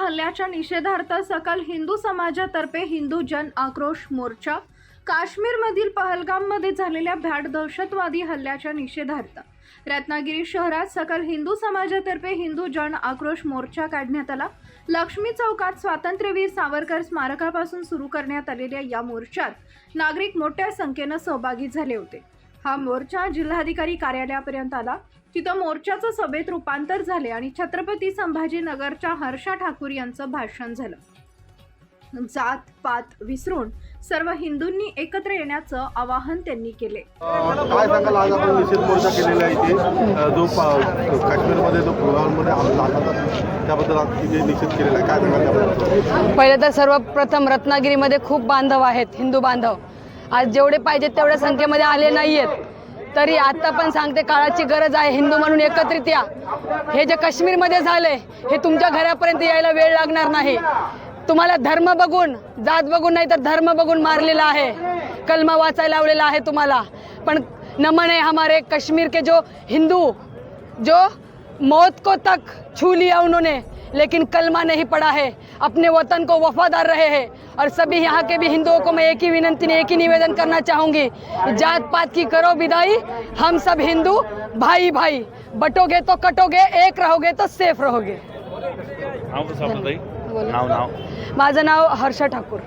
हल्ल्याच्या निषेधार्थ सकल हिंदू समाजातर्फे हिंदू जन आक्रोश मोर्चा काश्मीरमधील पहलगाममध्ये झालेल्या भ्याड दहशतवादी हल्ल्याच्या निषेधार्थ. रत्नागिरी शहरात सकल हिंदू समाजातर्फे हिंदू जन आक्रोश मोर्चा काढण्यात आला. लक्ष्मी चौकात स्वातंत्र्यवीर सावरकर स्मारकापासून सुरू करण्यात आलेल्या या मोर्चात नागरिक मोठ्या संख्येनं सहभागी झाले होते. हा मोर्चा जिल्हाधिकारी कार्यालयापर्यंत आला. तिथं मोर्चाचं सभेत रूपांतर झाले आणि छत्रपती संभाजीनगरच्या हर्षा ठाकूर यांचं भाषण झालं. जात पात विसरून सर्व हिंदूंनी एकत्र येण्याचं आवाहन त्यांनी केले. काय सांगाल? आज आपण निषेध मोर्चा केलेला आहे इथे. जो काश्मीरमध्ये जो पुलवामामध्ये झाला होता, त्याबद्दल आज इथे निषेध केलेला आहे काय सांगाल त्याबद्दल? पहिले तर सर्वप्रथम रत्नागिरीमध्ये खूप बांधव आहेत हिंदू बांधव. आज जेवढे पाहिजेत तेवढ्या संख्येमध्ये आले नाही आहेत तरी आता पण सांगते काळाची गरज आहे हिंदू म्हणून एकत्रित या. हे जे काश्मीरमध्ये झाले हे तुमच्या घरापर्यंत यायला वेळ लागणार नाही. तुम्हाला धर्म बघून जात बघून नाही तर धर्म बघून मारलेला आहे. कलमा वाचायला लावलेला आहे तुम्हाला. पण नमन है हमारे कश्मीर के जो हिंदू जो मौत को तक छू लिया उन्होंने लेकिन कलमा नहीं पड़ा है. अपने वतन को वफादार रहे हैं। और सभी यहाँ के भी हिंदुओं को मैं एक ही विनंती एक ही निवेदन करना चाहूँगी जात पात की करो विदाई हम सब हिंदू भाई भाई। बटोगे तो कटोगे एक रहोगे तो सेफ़ रहोगे। नाव. नाव नाव। माझं नाव हर्षा ठाकूर।